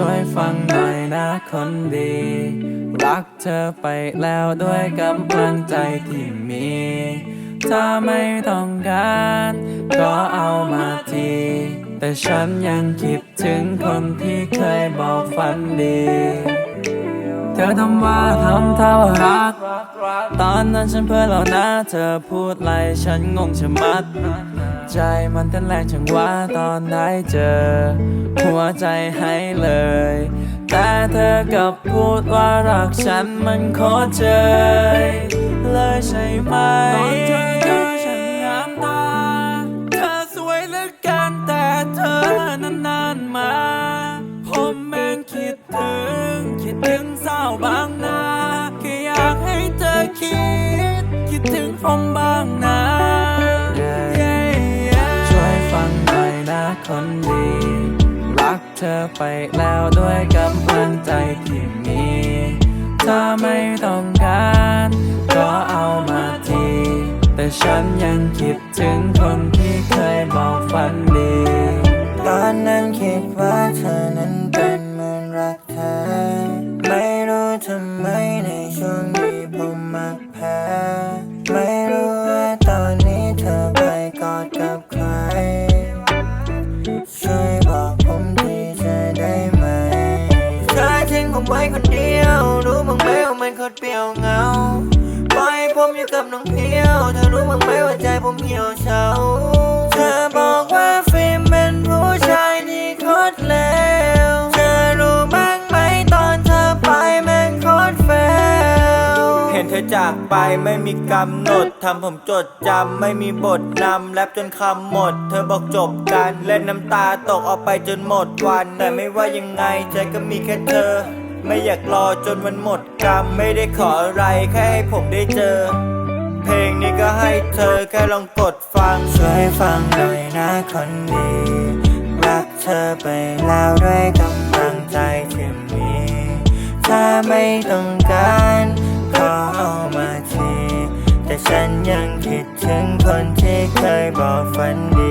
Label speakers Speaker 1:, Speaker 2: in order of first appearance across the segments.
Speaker 1: ช่วยฟังหน่อยนะคนดี รักเธอไปแล้วด้วยกำลังใจที่มี ถ้าไม่ต้องการก็เอามาที แต่ฉันยังคิดถึงคนที่เคยบอกฝันดี เธอทำว่าทำเท่ารัก ตอนนั้นฉันเพื่อแล้วนะ เธอพูดไรฉันงงชะมัด ใจมันเต้นแรงจังว่าตอนได้เจอ หัวใจให้เลย แต่เธอกับพูดว่ารักฉันมันโคตรเจยเลยใช่ไหมตอนเธอเจอฉันงามตา เธอสวยเหลือเกินแต่เธอนั้นนานมา ผมแม่งคิดถึง ถึงผมบ้างนะช่วยฟังหน่อยนะคนดี รักเธอไปแล้วด้วยกำลังใจที่มีถ้าไม่ต้องการก็เอามาที แต่ฉันยังคิดถึงคนที่เคยบอกฝันดี
Speaker 2: ช่วยบอกผมทีจะได้ไหมเธอทิ้งผมไว้คนเดียวรู้มั้งไหมว่ามันโคตรเปลี่ยวเหงาปล่อยผมอยู่กับน้องเพียว เธอรู้มั้งไหมว่าใจผมเหี่ยวเฉา อจากไปไม่มีกำหนดทำผมจดจำไม่มีบทนำแรปจนคำหมด เธอบอกจบกันเล่นน้ำตาตกออกไปจนหมดวันแต่ไม่ว่ายังไงใจก็มีแค่เธอ ไม่อยากรอจนวันหมดกรรมไม่ได้ขออะไรแค่ให้ผมได้เจอ เพลงนี้ก็ให้เธอแค่ลองกดฟังช่วยฟังหน่อยนะคนดีรักเธอไปแล้วด้วยกำลังใจที่มีถ้าไม่ต้องการ tay bỏ phanh đi.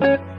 Speaker 2: thank you